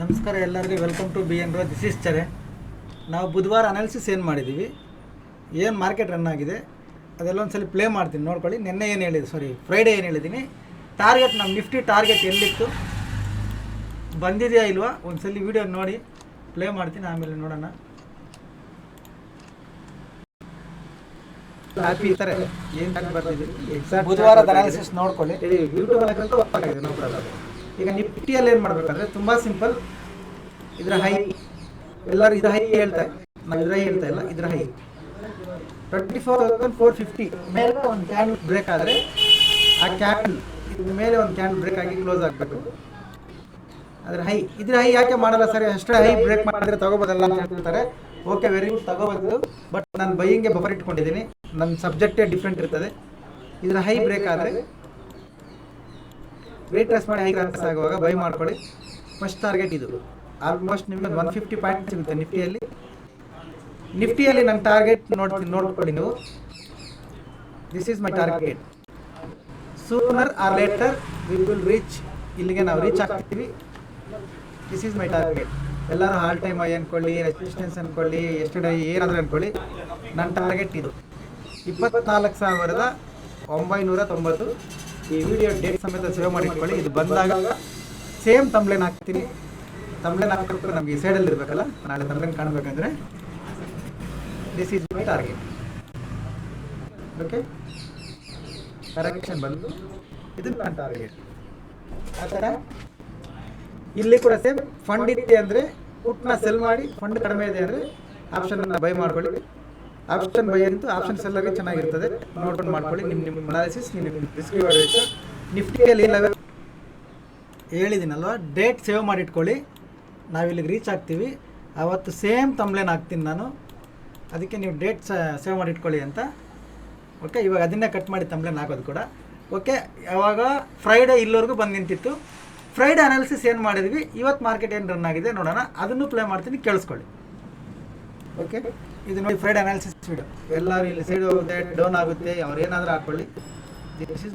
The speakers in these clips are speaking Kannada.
ನಮಸ್ಕಾರ ಎಲ್ಲರಿಗೂ. ವೆಲ್ಕಮ್ ಟು ಬಿ ಎನ್ ರೋ ದಿಸ್ ಇಸ್ ಚರೆ ನಾವು ಬುಧವಾರ ಅನಾಲಿಸಿಸ್ ಏನು ಮಾಡಿದ್ದೀವಿ ಏನು ಮಾರ್ಕೆಟ್ ರನ್ ಆಗಿದೆ? ಅದೆಲ್ಲ ಒಂದ್ಸಲ ಪ್ಲೇ ಮಾಡ್ತೀನಿ. ನೋಡ್ಕೊಳ್ಳಿ. ನಿನ್ನೆ ಏನು ಹೇಳಿದೆ? ಸಾರಿ ಫ್ರೈಡೇ ಏನು ಹೇಳಿದ್ದೀನಿ ಟಾರ್ಗೆಟ್ ನಮ್ಮ ನಿಫ್ಟಿ ಟಾರ್ಗೆಟ್ ಎಲ್ಲಿತ್ತು? ಬಂದಿದೆಯಾ ಇಲ್ವಾ? ಒಂದ್ಸಲ ವಿಡಿಯೋ ನೋಡಿ. ಪ್ಲೇ ಮಾಡ್ತೀನಿ. ಆಮೇಲೆ ನೋಡೋಣ. ಹ್ಯಾಪಿ ಥರ ಏನು ಬರ್ತಿದ್ದೀವಿ ಬುಧವಾರದ ಅನಾಲಿಸಿಸ್ ನೋಡ್ಕೊಳ್ಳಿ. ಯೂಟ್ಯೂಬ್ ಈಗ ನಿಫ್ಟಿಯಲ್ಲಿ ಏನು ಮಾಡ್ಬೇಕಂದ್ರೆ ತುಂಬ ಸಿಂಪಲ್. ಇದ್ರ ಹೈ, ಎಲ್ಲರೂ ಇದ್ರ ಹೈ ಹೇಳ್ತಾರೆ ನಾವು ಇದ್ರ ಹೇಳ್ತಾ ಇಲ್ಲ, ಇದ್ರ high. Twenty four thousand four fifty ಮೇಲೆ ಒಂದು ಕ್ಯಾಂಡಲ್ ಬ್ರೇಕ್ ಆದರೆ ಆ ಕ್ಯಾಂಡಲ್ ಇದ್ರ ಮೇಲೆ ಒಂದು ಕ್ಯಾಂಡಲ್ ಬ್ರೇಕ್ ಆಗಿ ಕ್ಲೋಸ್ ಆಗಬೇಕು. ಆದರೆ ಹೈ, ಇದ್ರ ಹೈ ಯಾಕೆ ಮಾಡಲ್ಲ ಸರ್? ಅಷ್ಟೇ ಹೈ ಬ್ರೇಕ್ ಮಾಡಿದ್ರೆ ತಗೋಬೋದಲ್ಲ ಅಂತ ಹೇಳ್ತಾರೆ. ಓಕೆ ವೆರಿ ಗುಡ್ ತಗೋಬೋದು. ಬಟ್ ನಾನು ಬೈಯಿಂಗ್ಗೆ ಬಫರ್ ಇಟ್ಕೊಂಡಿದ್ದೀನಿ. ನನ್ನ ಸಬ್ಜೆಕ್ಟೇ ಡಿಫ್ರೆಂಟ್ ಇರ್ತದೆ. ಇದ್ರ ಹೈ ಬ್ರೇಕ್ ಆದರೆ ರೇಟ್ ಟ್ರೆಸ್ ಮಾಡಿ ಹೈ ಕ್ಲಾಸ್ ಆಗುವಾಗ ಬೈ ಮಾಡ್ಕೊಳ್ಳಿ. ಫಸ್ಟ್ ಟಾರ್ಗೆಟ್ ಇದು. ಆಲ್ಮೋಸ್ಟ್ ನಿಮಗೆ ಒನ್ ಫಿಫ್ಟಿ ಪಾಯಿಂಟ್ ಸಿಗುತ್ತೆ ನಿಫ್ಟಿಯಲ್ಲಿ. ನಿಫ್ಟಿಯಲ್ಲಿ ನನ್ನ ಟಾರ್ಗೆಟ್ ನೋಡ್ತೀನಿ, ನೋಡ್ಕೊಳ್ಳಿ ನೀವು. This is my target sooner or later we will reach ಇಲ್ಲಿಗೆ ನಾವು ರೀಚ್ ಆಗ್ತೀವಿ. ದಿಸ್ ಈಸ್ ಮೈ ಟಾರ್ಗೆಟ್ ಎಲ್ಲರೂ ಹಾಲ್ ಟೈಮ್ ಐ ಅನ್ಕೊಳ್ಳಿ ರೆಸಿಸ್ಟೆನ್ಸ್ ಅನ್ಕೊಳ್ಳಿ ಡೈ ಏನಾದರೂ ಅನ್ಕೊಳ್ಳಿ. ನನ್ನ ಟಾರ್ಗೆಟ್ ಇದು. ಇಪ್ಪತ್ನಾಲ್ಕು ಸಾವಿರದ ಒಂಬೈನೂರ ತೊಂಬತ್ತು. ಈ ವಿಡಿಯೋ ಡೇಟ್ ಸಮೇತ ಸೇವ್ ಮಾಡಿ ಇಟ್ಕೊಳ್ಳಿ ಇದು ಬಂದಾಗ ಸೇಮ್ ತಂಬ್ಲೇನ್ ಹಾಕ್ತೀನಿ. ತಂಬ್ಲೇನ್ ಹಾಕಿಬಿಟ್ಟು ನಮಗೆ ಸೈಡಲ್ಲಿ ಇರಬೇಕಲ್ಲ? ನಾಳೆ ತಂಬ್ಲೇನ್ ಕಾಣಬೇಕಂದ್ರೆ this is my target okay correction ಬಂದು ಇದು ನನ್ನ ಟಾರ್ಗೆಟ್ ಆ ಥರ. ಇಲ್ಲಿ ಕೂಡ ಸೇಮ್ ಫಂಡ್ ಇದೆ ಅಂದರೆ ಪುಟ್ನ ಸೆಲ್ ಮಾಡಿ ಫಂಡ್ ಕಡಿಮೆ ಇದೆ ಅಂದರೆ ಆಪ್ಷನನ್ನು ಬೈ ಮಾಡ್ಕೊಳ್ಳಿ. ಆಪ್ಷನ್ ಬೈ ಅಂತೂ ಆಪ್ಷನ್ ಸೆಲ್ಲರ್ಗೆ ಚೆನ್ನಾಗಿರ್ತದೆ. ನೋಡ್ಕೊಂಡು ಮಾಡ್ಕೊಳ್ಳಿ. ನಿಮ್ಮ ನಿಮ್ಮ ಅನಾಲಿಸಿಸ್ ನಿಮ್ಮ ರಿಸ್ಕ್ ನಿಫ್ಟಿಯಲ್ಲಿ ಲೆವೆಲ್ ಹೇಳಿದ್ದೀನಲ್ವ ಡೇಟ್ ಸೇವ್ ಮಾಡಿಟ್ಕೊಳ್ಳಿ. ನಾವಿಲ್ಲಿಗೆ ರೀಚ್ ಆಗ್ತೀವಿ. ಅವತ್ತು ಸೇಮ್ ತಮ್ಲೇನ್ ಹಾಕ್ತೀನಿ ನಾನು. ಅದಕ್ಕೆ ನೀವು ಡೇಟ್ ಸೇವ್ ಮಾಡಿ ಇಟ್ಕೊಳ್ಳಿ ಅಂತ. ಓಕೆ ಇವಾಗ ಅದನ್ನೇ ಕಟ್ ಮಾಡಿ ತಮ್ಲೇನ್ ಹಾಕೋದು ಕೂಡ. ಓಕೆ ಯಾವಾಗ? ಫ್ರೈಡೇ ಇಲ್ಲಿವರೆಗೂ ಬಂದು ನಿಂತಿತ್ತು. ಫ್ರೈಡೇ ಅನಾಲಿಸಿಸ್ ಏನು ಮಾಡಿದ್ವಿ? ಇವತ್ತು ಮಾರ್ಕೆಟ್ ಏನು ರನ್ ಆಗಿದೆ ನೋಡೋಣ. ಅದನ್ನು ಪ್ಲೇ ಮಾಡ್ತೀನಿ, ಕೇಳಿಸ್ಕೊಳ್ಳಿ. ಓಕೆ ಇದು ನೋಡಿ ಫ್ರೈಡ್ ಅನಾಲಿಸಿಸ್ ವಿಡಿಯೋ ಎಲ್ಲರೂ ಇಲ್ಲಿ ಸೈಡ್ ಹೋಗುತ್ತೆ ಡೌನ್ ಆಗುತ್ತೆ, ಅವ್ರು ಏನಾದರೂ ಹಾಕೊಳ್ಳಿ. ದಿಸ್ ಇಸ್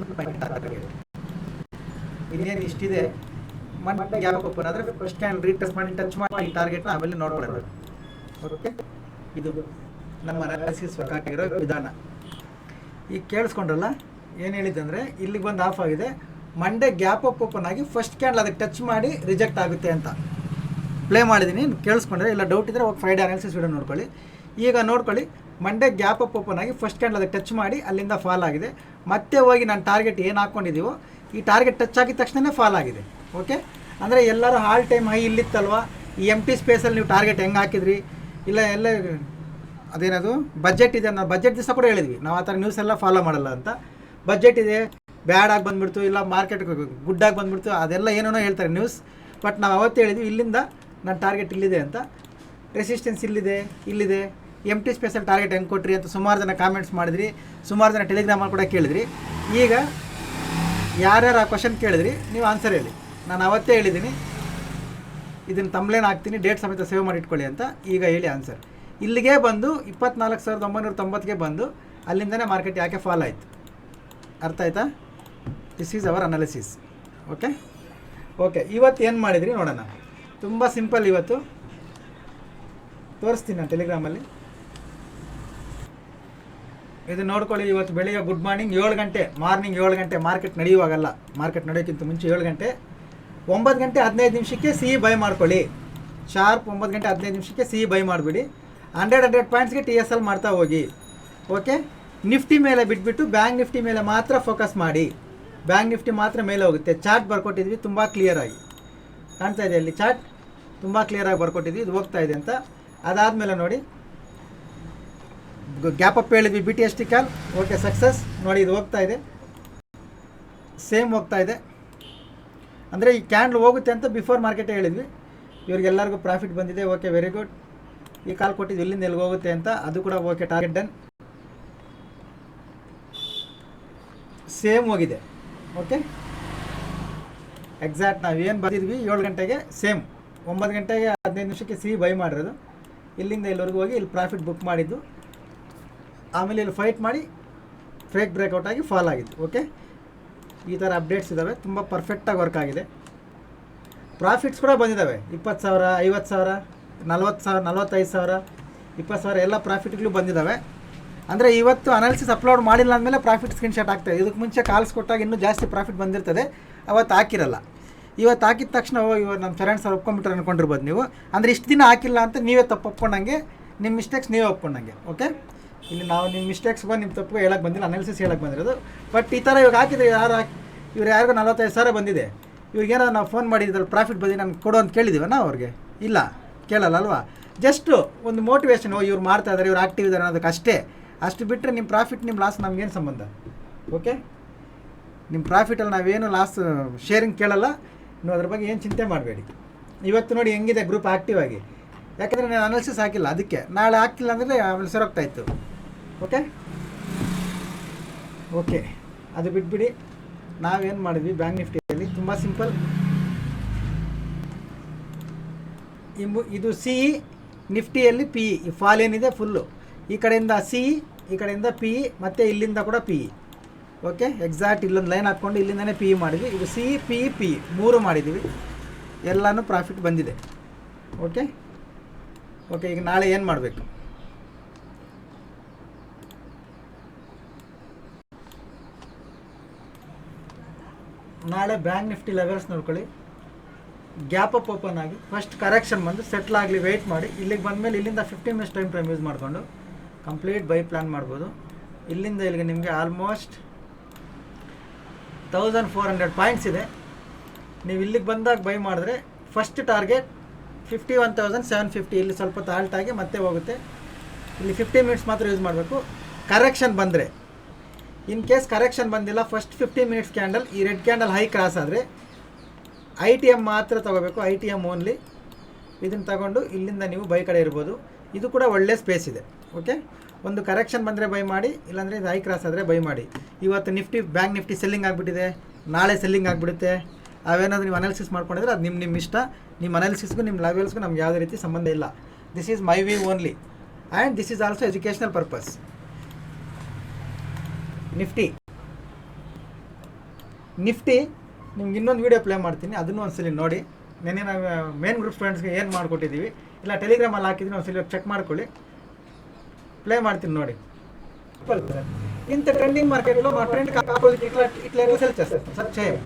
ಇನ್ನೇನು ಇಷ್ಟಿದೆ ಮಂಡೆ ಗ್ಯಾಪ್ ಓಪನ್ ಆದರೆ ಫಸ್ಟ್ ಹ್ಯಾಂಡ್ ರೀಟೆಸ್ಟ್ ಮಾಡಿ ಟಚ್ ಮಾಡಿ ಈ ಟಾರ್ಗೆಟ್ನ ಆಮೇಲೆ ನೋಡ್ಕೊಳ್ಳೋದು. ಓಕೆ ಇದು ನಮ್ಮ ಅನಾಲಿಸಿಸ್ ಬೇಕಾಗಿರೋ ವಿಧಾನ. ಈಗ ಕೇಳಿಸ್ಕೊಂಡ್ರಲ್ಲ, ಏನು ಹೇಳಿದ್ದಂದರೆ ಇಲ್ಲಿಗೆ ಬಂದು ಆಫ್ ಆಗಿದೆ. ಮಂಡೆ ಗ್ಯಾಪ್ ಅಪ್ ಓಪನ್ ಆಗಿ ಫಸ್ಟ್ ಕ್ಯಾಂಡಲ್ ಅದಕ್ಕೆ ಟಚ್ ಮಾಡಿ ರಿಜೆಕ್ಟ್ ಆಗುತ್ತೆ ಅಂತ. ಪ್ಲೇ ಮಾಡಿದ್ದೀನಿ ಕೇಳಿಸ್ಕೊಂಡ್ರೆ, ಇಲ್ಲ ಡೌಟ್ ಇದ್ದರೆ ಹೋಗಿ ಫ್ರೈಡೆ ಅನಾಲಿಸಿಸ್ ವಿಡಿಯೋ ನೋಡ್ಕೊಳ್ಳಿ. ಈಗ ನೋಡ್ಕೊಳ್ಳಿ ಮಂಡೇ ಗ್ಯಾಪ್ ಅಪ್ ಓಪನ್ ಆಗಿ ಫಸ್ಟ್ ಕ್ಯಾಂಡಲ್ ಅದಕ್ಕೆ ಟಚ್ ಮಾಡಿ ಅಲ್ಲಿಂದ ಫಾಲ್ ಆಗಿದೆ. ಮತ್ತೆ ಹೋಗಿ ನಾನು ಟಾರ್ಗೆಟ್ ಏನು ಹಾಕ್ಕೊಂಡಿದ್ದೀವೋ ಈ ಟಾರ್ಗೆಟ್ ಟಚ್ ಆಗಿದ ತಕ್ಷಣವೇ ಫಾಲ್ ಆಗಿದೆ. ಓಕೆ ಅಂದರೆ ಎಲ್ಲರೂ ಹಾಲ್ ಟೈಮ್ ಹೈ ಇಲ್ಲಿತ್ತಲ್ವ? ಈ ಎಂ ಟಿ ಸ್ಪೇಸಲ್ಲಿ ನೀವು ಟಾರ್ಗೆಟ್ ಹೆಂಗೆ ಹಾಕಿದ್ರಿ? ಇಲ್ಲ, ಎಲ್ಲ ಅದೇನದು? ಬಜೆಟ್ ಇದೆ ನಾವು ಬಜೆಟ್ ದಿವಸ ಕೂಡ ಹೇಳಿದ್ವಿ. ನಾವು ಆ ಥರ ನ್ಯೂಸ್ ಎಲ್ಲ ಫಾಲೋ ಮಾಡಲ್ಲ ಅಂತ. ಬಜೆಟ್ ಇದೆ ಬ್ಯಾಡ್ ಆಗಿ ಬಂದ್ಬಿಡ್ತು, ಇಲ್ಲ ಮಾರ್ಕೆಟ್ ಗುಡ್ಡಾಗಿ ಬಂದ್ಬಿಡ್ತು, ಅದೆಲ್ಲ ಏನೇನೋ ಹೇಳ್ತಾರೆ ನ್ಯೂಸ್ ಬಟ್ ನಾವು ಅವತ್ತು ಹೇಳಿದ್ವಿ, ಇಲ್ಲಿಂದ ನನ್ನ ಟಾರ್ಗೆಟ್ ಇಲ್ಲಿದೆ ಅಂತ. ರೆಸಿಸ್ಟೆನ್ಸ್ ಇಲ್ಲಿದೆ ಇಲ್ಲಿದೆ. ಎಂ ಟಿ ಸ್ಪೆಷಲ್ ಟಾರ್ಗೆಟ್ ಹೆಂಗೆ ಕೊಟ್ರಿ ಅಂತ ಸುಮಾರು ಜನ ಕಾಮೆಂಟ್ಸ್ ಮಾಡಿದ್ರಿ. ಸುಮಾರು ಜನ ಟೆಲಿಗ್ರಾಮಲ್ಲಿ ಕೂಡ ಕೇಳಿದ್ರಿ. ಈಗ ಯಾರ್ಯಾರು ಆ ಕ್ವಶನ್ ಕೇಳಿದ್ರಿ, ನೀವು ಆನ್ಸರ್ ಹೇಳಿ. ನಾನು ಅವತ್ತೇ ಹೇಳಿದ್ದೀನಿ. ಇದನ್ನು ತಮ್ಲೇನ್ ಹಾಕ್ತೀನಿ ಡೇಟ್ ಸಮೇತ ಸೇವ್ ಮಾಡಿ ಇಟ್ಕೊಳ್ಳಿ ಅಂತ ಈಗ ಹೇಳಿ ಆನ್ಸರ್ ಇಲ್ಲಿಗೆ ಬಂದು ಇಪ್ಪತ್ನಾಲ್ಕು ಸಾವಿರದ ಒಂಬೈನೂರ ತೊಂಬತ್ತಿಗೆ ಬಂದು ಅಲ್ಲಿಂದನೇ ಮಾರ್ಕೆಟ್ ಯಾಕೆ ಫಾಲ್ ಆಯಿತು? ಅರ್ಥ ಆಯ್ತಾ? This is our analysis okay okay ಇವತ್ತು ಏನು ಮಾಡಿದ್ರಿ ನೋಡೋಣ. ತುಂಬ ಸಿಂಪಲ್ ಇವತ್ತು. ತೋರಿಸ್ತೀನಿ ನಾನು ಟೆಲಿಗ್ರಾಮಲ್ಲಿ ಇದು ನೋಡ್ಕೊಳ್ಳಿ, ಇವತ್ತು ಬೆಳಿಗ್ಗೆ ಗುಡ್ ಮಾರ್ನಿಂಗ್ ಏಳು ಗಂಟೆ ಮಾರ್ನಿಂಗ್ ಏಳು ಗಂಟೆ ಮಾರ್ಕೆಟ್ ನಡೆಯುವಾಗಲ್ಲ. ಮಾರ್ಕೆಟ್ ನಡೆಯೋಕ್ಕಿಂತ ಮುಂಚೆ ಏಳು ಗಂಟೆ. ಒಂಬತ್ತು ಗಂಟೆ ಹದಿನೈದು ನಿಮಿಷಕ್ಕೆ ಸಿ ಬೈ ಮಾಡ್ಕೊಳ್ಳಿ. ಶಾರ್ಪ್ ಒಂಬತ್ತು ಗಂಟೆ ಹದಿನೈದು ನಿಮಿಷಕ್ಕೆ ಸಿ ಬೈ ಮಾಡಿಬಿಡಿ. ಹಂಡ್ರೆಡ್ ಹಂಡ್ರೆಡ್ ಪಾಯಿಂಟ್ಸ್ಗೆ ಟಿ ಎಸ್ ಎಲ್ ಮಾಡ್ತಾ ಹೋಗಿ. ಓಕೆ ನಿಫ್ಟಿ ಮೇಲೆ ಬಿಟ್ಬಿಟ್ಟು ಬ್ಯಾಂಕ್ ನಿಫ್ಟಿ ಮೇಲೆ ಮಾತ್ರ ಫೋಕಸ್ ಮಾಡಿ. ಬ್ಯಾಂಕ್ ನಿಫ್ಟಿ ಮಾತ್ರ ಮೇಲೆ ಹೋಗುತ್ತೆ. ಚಾರ್ಟ್ ಬರ್ಕೊಟ್ಟಿದ್ವಿ, ತುಂಬ ಕ್ಲಿಯರಾಗಿ ಕಾಣ್ತಾ ಇದೆ ಅಲ್ಲಿ ಚಾರ್ಟ್ ತುಂಬ ಕ್ಲಿಯರಾಗಿ ಬರ್ಕೊಟ್ಟಿದ್ವಿ, ಇದು ಹೋಗ್ತಾ ಇದೆ ಅಂತ. ಅದಾದಮೇಲೆ ನೋಡಿ. ಗ್ಯಾಪ್ ಅಪ್ ಹೇಳಿದ್ವಿ B T S T call okay success ನೋಡಿ, ಇದು ಹೋಗ್ತಾ ಇದೆ. ಸೇಮ್ ಹೋಗ್ತಾ ಇದೆ. ಅಂದರೆ ಈ ಕ್ಯಾಂಡ್ಲ್ ಹೋಗುತ್ತೆ ಅಂತ ಬಿಫೋರ್ ಮಾರ್ಕೆಟೇ ಹೇಳಿದ್ವಿ. ಇವ್ರಿಗೆಲ್ಲರಿಗೂ ಪ್ರಾಫಿಟ್ ಬಂದಿದೆ. ಓಕೆ ವೆರಿ ಗುಡ್ ಈ ಕಾಲ್ ಕೊಟ್ಟಿದ್ದು ಇಲ್ಲಿಂದ ಎಲ್ಲಿಗೆ ಹೋಗುತ್ತೆ ಅಂತ ಅದು ಕೂಡ ಓಕೆ ಟಾರ್ಗೆಟ್ ಡನ್ ಸೇಮ್ ಹೋಗಿದೆ. ಓಕೆ ಎಕ್ಸಾಕ್ಟ್ ನಾವು ಏನು ಬಂದಿದ್ವಿ? ಏಳು ಗಂಟೆಗೆ ಸೇಮ್ ಒಂಬತ್ತು ಗಂಟೆಗೆ ಹದಿನೈದು ನಿಮಿಷಕ್ಕೆ ಸಿ ಬೈ ಮಾಡಿರೋದು. ಇಲ್ಲಿಂದ ಇಲ್ಲಿವರೆಗೂ ಹೋಗಿ ಇಲ್ಲಿ ಪ್ರಾಫಿಟ್ ಬುಕ್ ಮಾಡಿದ್ದು. ಆಮೇಲೆ ಇಲ್ಲಿ ಫೈಟ್ ಮಾಡಿ ಫೇಕ್ ಬ್ರೇಕ್ಔಟ್ ಆಗಿ ಫಾಲ್ ಆಗಿದೆ ಓಕೆ ಈ ಥರ ಅಪ್ಡೇಟ್ಸ್ ಇದ್ದಾವೆ ತುಂಬ ಪರ್ಫೆಕ್ಟಾಗಿ ವರ್ಕ್ ಆಗಿದೆ. ಪ್ರಾಫಿಟ್ಸ್ ಕೂಡ ಬಂದಿದ್ದಾವೆ ಇಪ್ಪತ್ತು ಸಾವಿರ, ಐವತ್ತು ಸಾವಿರ, ನಲ್ವತ್ತು ಸಾವಿರ, ನಲ್ವತ್ತೈದು ಸಾವಿರ, ಇಪ್ಪತ್ತು ಸಾವಿರ, ಎಲ್ಲ ಪ್ರಾಫಿಟ್ಗಳು ಬಂದಿದ್ದಾವೆ ಅಂದರೆ ಇವತ್ತು ಅನಾಲಿಸಿಸ್ ಅಪ್ಲೋಡ್ ಮಾಡಿಲ್ಲ ಅಂದಮೇಲೆ ಪ್ರಾಫಿಟ್ ಸ್ಕ್ರೀನ್ಶಾಟ್ ಆಗ್ತದೆ ಇದಕ್ಕೆ ಮುಂಚೆ ಕಾಲ್ಸ್ ಕೊಟ್ಟಾಗ ಇನ್ನೂ ಜಾಸ್ತಿ ಪ್ರಾಫಿಟ್ ಬಂದಿರ್ತದೆ, ಅವತ್ತು ಹಾಕಿರಲ್ಲ. ಇವತ್ತು ಹಾಕಿದ ತಕ್ಷಣ ಇವಾಗ ನಮ್ಮ ಫ್ರೆಂಡ್ಸ್ ಅವ್ರು ಒಪ್ಕೊಂಬಿಟ್ರೆ ಅನ್ಕೊಂಡಿರ್ಬೋದು ನೀವು. ಅಂದರೆ ಇಷ್ಟು ದಿನ ಹಾಕಿಲ್ಲ ಅಂತ ನೀವೇ ತಪ್ಪು ಒಪ್ಕೊಂಡಂಗೆ ನಿಮ್ಮ ಮಿಸ್ಟೇಕ್ಸ್ ನೀವೇ ಒಪ್ಕೊಂಡಂಗೆ ಓಕೆ ಇಲ್ಲಿ ನಾವು ನಿಮ್ಮ ಮಿಸ್ಟೇಕ್ಸ್ ಬಂದು ನಿಮ್ಮ ತಪ್ಪು ಹೇಳಕ್ಕೆ ಬಂದಿಲ್ಲ ಅನಾಲಿಸಿಸ್ ಹೇಳಕ್ಕೆ ಬಂದಿರೋದು. ಬಟ್ ಈ ಥರ ಇವಾಗ ಹಾಕಿದ್ರೆ ಯಾರು ಹಾಕಿ ಇವ್ರು ಯಾರಿಗೂ ನಲವತ್ತೈದು ಸಾವಿರ ಬಂದಿದೆ. ಇವ್ರಿಗೇನಾದ್ರು ನಾವು ಫೋನ್ ಮಾಡಿದ್ರಲ್ಲಿ ಪ್ರಾಫಿಟ್ ಬಂದು ನಾನು ಕೊಡು ಅಂತ ಕೇಳಿದ್ದೀವನ ಅವ್ರಿಗೆ? ಇಲ್ಲ, ಕೇಳಲ್ಲ ಅಲ್ವಾ? ಜಸ್ಟು ಒಂದು ಮೋಟಿವೇಶನ್ ಇವ್ರು ಮಾಡ್ತಾ ಇದ್ದಾರೆ ಇವ್ರು ಆಕ್ಟಿವ್ ಇದ್ದಾರೆ ಅನ್ನೋದಕ್ಕೆ ಅಷ್ಟೇ. ಅಷ್ಟು ಬಿಟ್ಟರೆ ನಿಮ್ಮ ಪ್ರಾಫಿಟ್ ನಿಮ್ಮ ಲಾಸ್ ನಮಗೇನು ಸಂಬಂಧ? ಓಕೆ ನಿಮ್ಮ ಪ್ರಾಫಿಟಲ್ಲಿ ನಾವೇನು ಲಾಸ್ ಶೇರಿಂಗ್ ಕೇಳಲ್ಲ. ನೀವು ಅದ್ರ ಬಗ್ಗೆ ಏನು ಚಿಂತೆ ಮಾಡಬೇಡಿ. ಇವತ್ತು ನೋಡಿ ಹೆಂಗಿದೆ ಗ್ರೂಪ್ ಆಕ್ಟಿವ್ ಆಗಿ. ಯಾಕಂದರೆ ನಾನು ಅನಾಲಿಸಿಸ್ ಹಾಕಿಲ್ಲ, ಅದಕ್ಕೆ. ನಾಳೆ ಹಾಕಿಲ್ಲ ಅಂದರೆ ಆಮೇಲೆ ಸರೋಗ್ತಾ ಇತ್ತು. ಓಕೆ ಓಕೆ ಅದು ಬಿಟ್ಬಿಡಿ. ನಾವೇನು ಮಾಡಿದ್ವಿ? ಬ್ಯಾಂಕ್ ನಿಫ್ಟಿಯಲ್ಲಿ ತುಂಬ ಸಿಂಪಲ್ ಇಂಬು ಇದು ಸಿ ನಿಫ್ಟಿಯಲ್ಲಿ ಪಿ ಇ ಫಾಲ್ ಏನಿದೆ ಫುಲ್ಲು ಈ ಕಡೆಯಿಂದ ಸಿ ಇ ಈ ಕಡೆಯಿಂದ ಪಿ ಇ ಮತ್ತು ಇಲ್ಲಿಂದ ಕೂಡ ಪಿ ಇ ಓಕೆ ಎಕ್ಸಾಕ್ಟ್ ಇಲ್ಲೊಂದು ಲೈನ್ ಹಾಕ್ಕೊಂಡು ಇಲ್ಲಿಂದನೇ ಪಿ ಇ ಮಾಡಿದ್ವಿ. ಇದು ಸಿ ಪಿ ಇ ಪಿ ಮೂರು ಮಾಡಿದ್ದೀವಿ ಎಲ್ಲನೂ ಪ್ರಾಫಿಟ್ ಬಂದಿದೆ. ಓಕೆ ಓಕೆ ಈಗ ನಾಳೆ ಏನು ಮಾಡಬೇಕು? ನಾಳೆ ಬ್ಯಾಂಕ್ ನಿಫ್ಟಿ ಲೆವೆಲ್ಸ್ ನೋಡ್ಕೊಳ್ಳಿ. ಗ್ಯಾಪ್ ಅಪ್ ಓಪನ್ ಆಗಿ ಫಸ್ಟ್ ಕರೆಕ್ಷನ್ ಬಂದು ಸೆಟ್ಲ್ ಆಗಲಿ ವೆಯ್ಟ್ ಮಾಡಿ. ಇಲ್ಲಿಗೆ ಬಂದಮೇಲೆ ಇಲ್ಲಿಂದ fifteen minutes time frame use ಮಾಡಿಕೊಂಡು ಕಂಪ್ಲೀಟ್ ಬೈ ಪ್ಲ್ಯಾನ್ ಮಾಡ್ಬೋದು. ಇಲ್ಲಿಂದ ಇಲ್ಲಿಗೆ ನಿಮಗೆ almost thousand four hundred points ಇದೆ. ನೀವು ಇಲ್ಲಿಗೆ ಬಂದಾಗ ಬೈ ಮಾಡಿದ್ರೆ first target fifty one thousand seven fifty ಇಲ್ಲಿ ಸ್ವಲ್ಪ ತಾಳ್ಟಾಗಿ ಮತ್ತೆ ಹೋಗುತ್ತೆ. ಇಲ್ಲಿ ಫಿಫ್ಟಿ ಮಿನಿಟ್ಸ್ ಮಾತ್ರ ಯೂಸ್ ಮಾಡಬೇಕು. ಕರೆಕ್ಷನ್ ಬಂದರೆ ಇನ್ ಕೇಸ್ ಕರೆಕ್ಷನ್ ಬಂದಿಲ್ಲ ಫಸ್ಟ್ ಫಿಫ್ಟಿ ಮಿನಿಟ್ಸ್ ಕ್ಯಾಂಡಲ್ ಈ ರೆಡ್ ಕ್ಯಾಂಡಲ್ ಹೈ ಕ್ರಾಸ್ ಆದರೆ ಐ ಟಿ ಎಂ ಮಾತ್ರ ತಗೋಬೇಕು ಐ ಟಿ ಎಂ ಓನ್ಲಿ ಇದನ್ನು ತಗೊಂಡು ಇಲ್ಲಿಂದ ನೀವು ಬೈ ಕಡೆ ಇರ್ಬೋದು. ಇದು ಕೂಡ ಒಳ್ಳೆ ಸ್ಪೇಸ್ ಇದೆ ಓಕೆ ಒಂದು ಕರೆಕ್ಷನ್ ಬಂದರೆ ಬೈ ಮಾಡಿ, ಇಲ್ಲಾಂದರೆ ಇದು ಹೈ ಕ್ರಾಸ್ ಆದರೆ ಬೈ ಮಾಡಿ. ಇವತ್ತು ನಿಫ್ಟಿ ಬ್ಯಾಂಕ್ ನಿಫ್ಟಿ ಸೆಲ್ಲಿಂಗ್ ಆಗಿಬಿಟ್ಟಿದೆ, ನಾಳೆ ಸೆಲ್ಲಿಂಗ್ ಆಗಿಬಿಡುತ್ತೆ. ಅವೇನಾದರೂ ನೀವು ಅನಾಲಿಸಿಸ್ ಮಾಡ್ಕೊಂಡಿದ್ರೆ ಅದು ನಿಮ್ಮ ನಿಮ್ಮ ಇಷ್ಟ. ನಿಮ್ಮ ಅನಾಲಿಸಿಸ್ಗೂ ನಿಮ್ಮ ಲೆವೆಲ್ಸ್ಗೂ ನಮ್ಗೆ ಯಾವುದೇ ರೀತಿ ಸಂಬಂಧ ಇಲ್ಲ. This is my view only and this is also educational purpose Nifty Nifty ನಿಮ್ಗೆ ಇನ್ನೊಂದು ವೀಡಿಯೋ ಪ್ಲೇ ಮಾಡ್ತೀನಿ ಅದನ್ನು ಒಂದ್ಸಲಿ ನೋಡಿ ನೆನ್ನೆ ನಾವು ಮೇನ್ ಗ್ರೂಪ್ ಸ್ಟೂಡೆಂಟ್ಸ್ಗೆ ಏನು ಮಾಡಿಕೊಟ್ಟಿದ್ದೀವಿ ಇಲ್ಲ ಟೆಲಿಗ್ರಾಮಲ್ಲಿ ಹಾಕಿದ್ದೀನಿ ಒಂದ್ಸಲಿ ಚೆಕ್ ಮಾಡ್ಕೊಳ್ಳಿ ಪ್ಲೇ ಮಾಡ್ತೀನಿ ನೋಡಿ ఇంత ట్రెండింగ్ మార్కెట్లో మా ట్రెండ్ ఆపోజిట్ ఇట్లా ఇట్లా ఎట్లా సెల్ చేస్తాం సార్ చేయం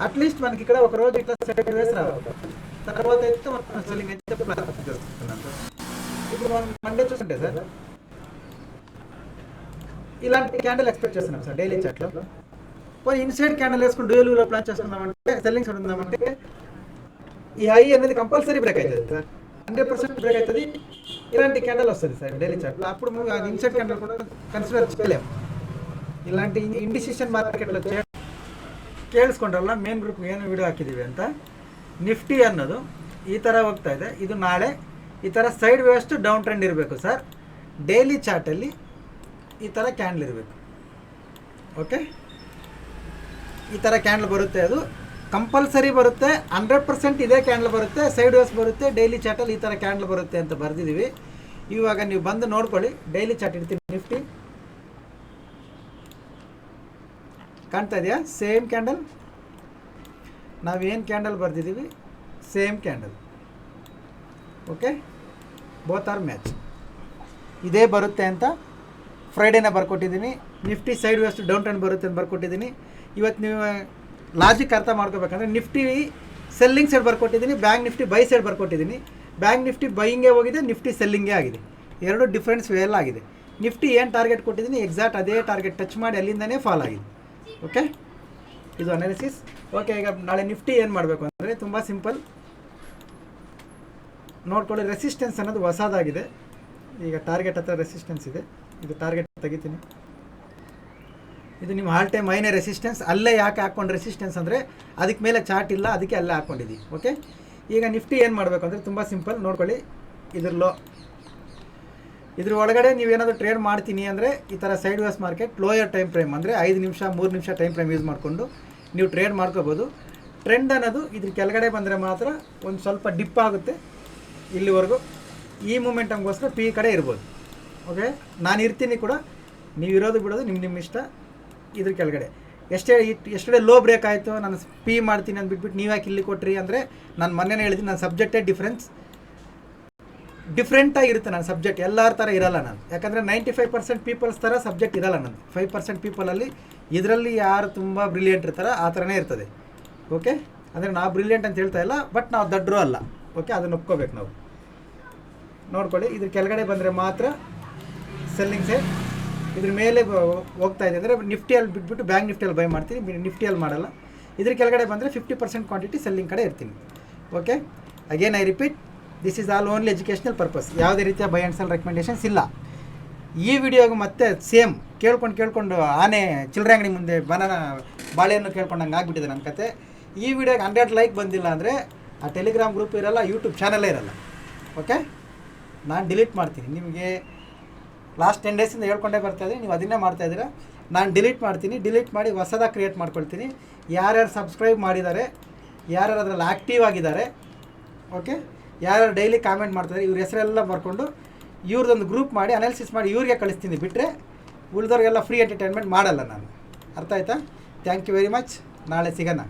అట్లీస్ట్ మనకి ఇక్కడ ఒక రోజు ఇట్లా సెట్ వేసి రావాలి తర్వాత అయితే మనం సెల్లింగ్ అయితే ప్లాన్ చేస్తున్నాం సార్ ఇప్పుడు మనం మండే చూస్తుంటే సార్ ఇలాంటి క్యాండిల్ ఎక్స్పెక్ట్ చేస్తున్నాం సార్ డైలీ చాట్లో పోనీ ఇన్సైడ్ క్యాండిల్ వేసుకుని డ్యూయల్గా ప్లాన్ చేసుకుందామంటే సెల్లింగ్స్ ఉందామంటే ఈ హై అనేది కంపల్సరీ బ్రేక్ అవుతుంది సార్ హండ్రెడ్ పర్సెంట్ బ్రేక్ అవుతుంది ఇలాంటి క్యాండిల్ వస్తుంది సార్ డైలీ చార్ట్లో అప్పుడు మేము అది ఇన్సైడ్ క్యాండిల్ కూడా కన్సిడర్ చేయలేము ಇಲಾಂಟಿ ಇಂಡಿಸಿಷನ್ ಮಾರ್ಕೆಟ್ ಕೇಳಿಸ್ಕೊಂಡ್ರಲ್ಲ ಮೇನ್ ಗ್ರೂಪ್ ಏನು ವಿಡಿಯೋ ಹಾಕಿದ್ದೀವಿ ಅಂತ ನಿಫ್ಟಿ ಅನ್ನೋದು ಈ ಥರ ಹೋಗ್ತಾ ಇದೆ ಇದು ನಾಳೆ ಈ ಥರ ಸೈಡ್ ವೇಸ್ಟ್ ಡೌನ್ ಟ್ರೆಂಡ್ ಇರಬೇಕು ಸರ್ ಡೈಲಿ ಚಾರ್ಟಲ್ಲಿ ಈ ಥರ ಕ್ಯಾಂಡ್ಲ್ ಇರಬೇಕು. ಓಕೆ ಈ ಥರ ಕ್ಯಾಂಡ್ಲ್ ಬರುತ್ತೆ ಅದು. ಕಂಪಲ್ಸರಿ ಬರುತ್ತೆ ಹಂಡ್ರೆಡ್ ಪರ್ಸೆಂಟ್ ಇದೇ ಕ್ಯಾಂಡ್ಲ್ ಬರುತ್ತೆ ಸೈಡ್ ವೇಸ್ ಬರುತ್ತೆ ಡೈಲಿ ಚಾಟಲ್ಲಿ ಈ ಥರ ಕ್ಯಾಂಡ್ಲ್ ಬರುತ್ತೆ ಅಂತ ಬರೆದಿದ್ದೀವಿ ಇವಾಗ ನೀವು ಬಂದು ನೋಡ್ಕೊಳ್ಳಿ ಡೈಲಿ ಚಾಟ್ ಇಡ್ತೀನಿ ನಿಫ್ಟಿ ಕಾಣ್ತಾ ಇದೆಯಾ? ಸೇಮ್ ಕ್ಯಾಂಡಲ್ ನಾವೇನು candle ಬರೆದಿದ್ದೀವಿ same candle okay both are match ಇದೇ ಬರುತ್ತೆ ಅಂತ ಫ್ರೈಡೇನ ಬರ್ಕೊಟ್ಟಿದ್ದೀನಿ. Nifty sideways down trend ಬರುತ್ತೆ ಅಂತ ಬರ್ಕೊಟ್ಟಿದ್ದೀನಿ. ಇವತ್ತು ನೀವು ಲಾಜಿಕ್ ಅರ್ಥ ಮಾಡ್ಕೋಬೇಕಂದ್ರೆ ನಿಫ್ಟಿ ಸೆಲ್ಲಿಂಗ್ ಸೈಡ್ ಬರ್ಕೊಟ್ಟಿದ್ದೀನಿ ಬ್ಯಾಂಕ್ ನಿಫ್ಟಿ ಬೈ ಸೈಡ್ ಬರ್ಕೊಟ್ಟಿದ್ದೀನಿ. ಬ್ಯಾಂಕ್ ನಿಫ್ಟಿ ಬೈಯಿಂಗೇ ಹೋಗಿದೆ ನಿಫ್ಟಿ ಸೆಲ್ಲಿಂಗೇ ಆಗಿದೆ. ಎರಡು ಡಿಫ್ರೆನ್ಸ್ ವೇಲ್ ಆಗಿದೆ. ನಿಫ್ಟಿ ಏನು ಟಾರ್ಗೆಟ್ ಕೊಟ್ಟಿದ್ದೀನಿ ಎಕ್ಸಾಕ್ಟ್ ಅದೇ ಟಾರ್ಗೆಟ್ ಟಚ್ ಮಾಡಿ ಅಲ್ಲಿಂದನೇ ಫಾಲೋ ಆಗಿದೆ. ಓಕೆ ಇದು ಅನಾಲಿಸಿಸ್ ಓಕೆ ಈಗ ನಾಳೆ ನಿಫ್ಟಿ ಏನು ಮಾಡಬೇಕು ಅಂದರೆ ತುಂಬ ಸಿಂಪಲ್ ನೋಡ್ಕೊಳ್ಳಿ ರೆಸಿಸ್ಟೆನ್ಸ್ ಅನ್ನೋದು ಹೊಸದಾಗಿದೆ. ಈಗ ಟಾರ್ಗೆಟ್ ಹತ್ರ ರೆಸಿಸ್ಟೆನ್ಸ್ ಇದೆ. ಇದು ಟಾರ್ಗೆಟ್ ತೆಗಿತೀನಿ. ಇದು ನಿಮ್ಮ ಆಲ್ ಟೈಮ್ ಮೈನೇ ರೆಸಿಸ್ಟೆನ್ಸ್ ಅಲ್ಲೇ ಯಾಕೆ ಹಾಕ್ಕೊಂಡು ರೆಸಿಸ್ಟೆನ್ಸ್ ಅಂದರೆ ಅದಕ್ಕೆ ಮೇಲೆ ಚಾರ್ಟ್ ಇಲ್ಲ, ಅದಕ್ಕೆ ಅಲ್ಲೇ ಹಾಕ್ಕೊಂಡಿದ್ದೀವಿ ಓಕೆ ಈಗ ನಿಫ್ಟಿ ಏನು ಮಾಡಬೇಕು ಅಂದರೆ ತುಂಬ ಸಿಂಪಲ್ ನೋಡ್ಕೊಳ್ಳಿ. ಇದ್ರ ಲೋ ಇದ್ರ ಒಳಗಡೆ ನೀವೇನಾದರೂ ಟ್ರೇಡ್ ಮಾಡ್ತೀನಿ ಅಂದರೆ ಈ ಥರ sideways market lower time frame ಅಂದರೆ ಐದು ನಿಮಿಷ, ಮೂರು ನಿಮಿಷ ಟೈಮ್ ಫ್ರೇಮ್ ಯೂಸ್ ಮಾಡಿಕೊಂಡು ನೀವು ಟ್ರೇಡ್ ಮಾಡ್ಕೋಬೋದು. ಟ್ರೆಂಡ್ ಅನ್ನೋದು ಇದ್ರ ಕೆಳಗಡೆ ಬಂದರೆ ಮಾತ್ರ ಒಂದು ಸ್ವಲ್ಪ ಡಿಪ್ ಆಗುತ್ತೆ ಇಲ್ಲಿವರೆಗೂ. ಈ ಮೂಮೆಂಟಮ್ಗೋಸ್ಕರ ಪಿ ಕಡೆ ಇರ್ಬೋದು. ಓಕೆ ನಾನು ಇರ್ತೀನಿ ಕೂಡ. ನೀವು ಇರೋದು ಬಿಡೋದು ನಿಮ್ಮ ನಿಮ್ಮ ಇಷ್ಟ. ಇದ್ರ ಕೆಳಗಡೆ. ಎಷ್ಟೇ ಇಟ್ ಎಷ್ಟೇ ಲೋ ಬ್ರೇಕ್ ಆಯಿತು, ನಾನು ಪಿ ಮಾಡ್ತೀನಿ ಅಂದ್ಬಿಟ್ಬಿಟ್ಟು ನೀವು ಯಾಕೆ ಇಲ್ಲಿ ಕೊಟ್ರಿ ಅಂದರೆ, ನಾನು ಮೊನ್ನೆನೇ ಹೇಳಿದ್ದೀನಿ ನನ್ನ ಸಬ್ಜೆಕ್ಟೇ ಡಿಫ್ರೆನ್ಸ್ ಡಿಫ್ರೆಂಟಾಗಿರುತ್ತೆ ನನ್ನ ಸಬ್ಜೆಕ್ಟ್ ಎಲ್ಲರ ಥರ ಇರಲ್ಲ ನಾನು. ಯಾಕಂದರೆ ನೈಂಟಿ ಫೈವ್ ಪರ್ಸೆಂಟ್ ಪೀಪಲ್ಸ್ ಥರ ಸಬ್ಜೆಕ್ಟ್ ಇರಲ್ಲ ನಂದು. ಫೈವ್ ಪರ್ಸೆಂಟ್ ಪೀಪಲಲ್ಲಿ ಇದರಲ್ಲಿ ಯಾರು ತುಂಬ ಬ್ರಿಲಿಯಂಟ್ ಇರ್ತಾರೋ ಆ ಥರನೇ ಇರ್ತದೆ. ಓಕೆ ಅಂದರೆ ನಾವು ಬ್ರಿಲಿಯಂಟ್ ಅಂತ ಹೇಳ್ತಾ ಇಲ್ಲ ಬಟ್ ನಾವು ದಡ್ಡರೂ ಅಲ್ಲ. ಓಕೆ ಅದನ್ನು ಒಪ್ಕೋಬೇಕು ನಾವು. ನೋಡ್ಕೊಳ್ಳಿ, ಇದ್ರ ಕೆಳಗಡೆ ಬಂದರೆ ಮಾತ್ರ ಸೆಲ್ಲಿಂಗ್ ಸೈಡ್ ಇದ್ರ ಮೇಲೆ ಹೋಗ್ತಾ ಇದೆ ಅಂದರೆ ನಿಫ್ಟಿಯಲ್ಲಿ ಬಿಟ್ಬಿಟ್ಟು ಬ್ಯಾಂಕ್ ನಿಫ್ಟಿಯಲ್ಲಿ ಬೈ ಮಾಡ್ತೀನಿ ನಿಫ್ಟಿಯಲ್ಲಿ ಮಾಡಲ್ಲ. ಇದ್ರ ಕೆಳಗಡೆ ಬಂದರೆ ಫಿಫ್ಟಿ ಪರ್ಸೆಂಟ್ ಕ್ವಾಂಟಿಟಿ ಸೆಲ್ಲಿಂಗ್ ಕಡೆ ಇರ್ತೀನಿ. Okay again I repeat this is all only educational purpose ಯಾವುದೇ ರೀತಿಯ ಬೈ ಆ್ಯಂಡ್ ಸೆಲ್ ರೆಕಮೆಂಡೇಷನ್ಸ್ ಇಲ್ಲ. ಈ ವಿಡಿಯೋಗೆ ಮತ್ತೆ ಸೇಮ್ ಕೇಳ್ಕೊಂಡು ಕೇಳ್ಕೊಂಡು ಆನೆ ಚಿಲ್ಲರೆ ಅಂಗಡಿ ಮುಂದೆ ಬನಾನ ಬಾಳೆಯನ್ನು ಕೇಳ್ಕೊಂಡಂಗೆ ಆಗಿಬಿಟ್ಟಿದೆ ನನ್ನ ಕತೆ. ಈ ವಿಡಿಯೋಗೆ ಹಂಡ್ರೆಡ್ ಲೈಕ್ ಬಂದಿಲ್ಲ ಅಂದರೆ ಆ ಟೆಲಿಗ್ರಾಮ್ ಗ್ರೂಪ್ ಇರಲ್ಲ ಯೂಟ್ಯೂಬ್ ಚಾನಲೇ ಇರಲ್ಲ. ಓಕೆ ನಾನು ಡಿಲೀಟ್ ಮಾಡ್ತೀನಿ. ನಿಮಗೆ ಲಾಸ್ಟ್ ಟೆನ್ ಡೇಸಿಂದ ಹೇಳ್ಕೊಂಡೇ ಬರ್ತಾ ಇದ್ದೀನಿ. ನೀವು ಅದನ್ನೇ ಮಾಡ್ತಾ ಇದ್ದೀರಾ? ನಾನು ಡಿಲೀಟ್ ಮಾಡ್ತೀನಿ. ಡಿಲೀಟ್ ಮಾಡಿ ಹೊಸದಾಗಿ ಕ್ರಿಯೇಟ್ ಮಾಡ್ಕೊಳ್ತೀನಿ. ಯಾರ್ಯಾರು ಸಬ್ಸ್ಕ್ರೈಬ್ ಮಾಡಿದ್ದಾರೆ, ಯಾರ್ಯಾರು ಅದರಲ್ಲಿ ಆ್ಯಕ್ಟಿವ್ ಆಗಿದ್ದಾರೆ ಓಕೆ ಯಾರ್ಯಾರು ಡೈಲಿ ಕಾಮೆಂಟ್ ಮಾಡ್ತಾರೆ ಇವ್ರ ಹೆಸರೆಲ್ಲ ಬರ್ಕೊಂಡು ಇವ್ರದ್ದೊಂದು ಗ್ರೂಪ್ ಮಾಡಿ ಅನಾಲಿಸಿಸ್ ಮಾಡಿ ಇವ್ರಿಗೆ ಕಳಿಸ್ತೀನಿ. ಬಿಟ್ಟರೆ ಉಳಿದವ್ರಿಗೆಲ್ಲ ಫ್ರೀ ಎಂಟರ್ಟೈನ್ಮೆಂಟ್ ಮಾಡಲ್ಲ ನಾನು. ಅರ್ಥ ಆಯ್ತಾ? ಥ್ಯಾಂಕ್ ಯು ವೆರಿ ಮಚ್ ನಾಳೆ ಸಿಗೋಣ.